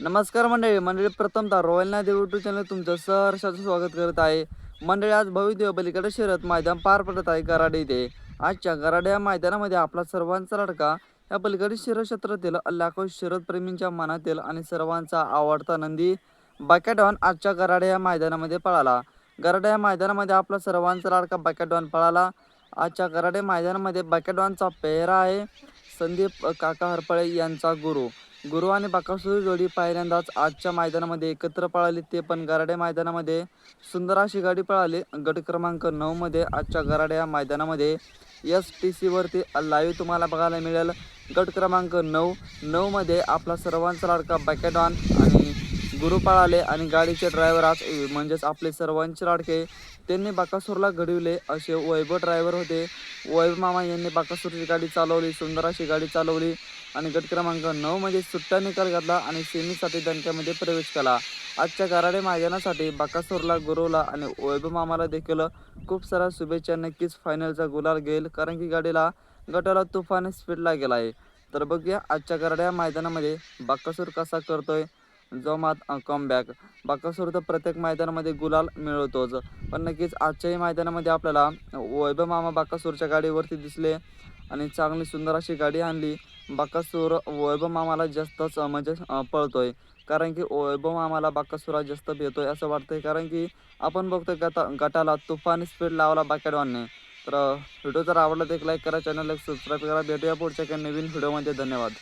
नमस्कार मंडळी मंडळी प्रथमतः रॉयल नादेव यूट्यूब चॅनल तुमचं सहर्षाचं स्वागत करत आहे. मंडळी आज भविष्य पलीकडे शर्यत मैदान पार पडत आहे गराडे इथे. आजच्या गराडे या मैदानामध्ये आपला सर्वांचा लडका या पलीकडे शिरक्षेत्रातील लाखो शरदप्रेमींच्या मनातील आणि सर्वांचा आवडता नंदी बॅकॅडॉन आजच्या गराडे या मैदानामध्ये पळाला. गराडे या मैदानामध्ये आपला सर्वांचा लाडका बॅकॅडॉन पळाला. आजच्या गराडे मैदानामध्ये बॅकॅडॉनचा पेहरा आहे. संदीप काका हरपळे यांचा गुरु. गुरु आणि बाकासूर जोडी पहिल्यांदाच आजच्या मैदानामध्ये एकत्र पळाली. ते पण गराडे मैदानामध्ये. सुंदर अशी गाडी पळाली. गट क्रमांक नऊमध्ये आजच्या गराडे या मैदानामध्ये एस टी सीवरती लाईव्ह तुम्हाला बघायला मिळेल. गट क्रमांक नऊ. नऊमध्ये आपला सर्वांचा लाडका बॅकेडॉन आणि गुरु पळाले आणि गाडीचे ड्रायव्हर आज म्हणजेच आपले सर्वांचे लाडके त्यांनी बाकासूरला घडविले असे वैभव ड्रायव्हर होते. वैभव मामा यांनी बाकासूरची गाडी चालवली सुंदर अशी गाडी चालवली आणि गट क्रमांक नऊ मध्ये सुट्टा निकाल घातला आणि सेमीसाठी दणक्यामध्ये प्रवेश केला. आजच्या गराडे मैदानासाठी बाकासूरला गुरुला आणि वैभव मामाला देखील खूप साऱ्या शुभेच्छा. नक्कीच फायनलचा गुलाल घेईल कारण की गाडीला गटाला तुफान स्पीडला गेला आहे तर बघूया आजच्या गराड्या मैदानामध्ये बाकासूर कसा करतोय. जोमात कमबॅक बाकासूर तर प्रत्येक मैदानामध्ये गुलाल मिळवतोच. पण नक्कीच आजच्याही मैदानामध्ये आपल्याला वैभव मामा बाकासूरच्या गाडीवरती दिसले आणि चांगली सुंदर अशी गाडी आणली. बाकासूर वैभव मामाला जास्तच म्हणजे पळतोय. कारण की वैभव मामाला बाकासुरा जास्त भेटतोय असं वाटतंय. कारण की आपण बघतोय गटा गटाला तुफान स्पीड लावला बाकेडवानने. तर व्हिडिओ जर आवडला तर एक लाईक करा चॅनलला सबस्क्राईब करा. भेटूया पुढच्या काही नवीन व्हिडिओमध्ये. धन्यवाद.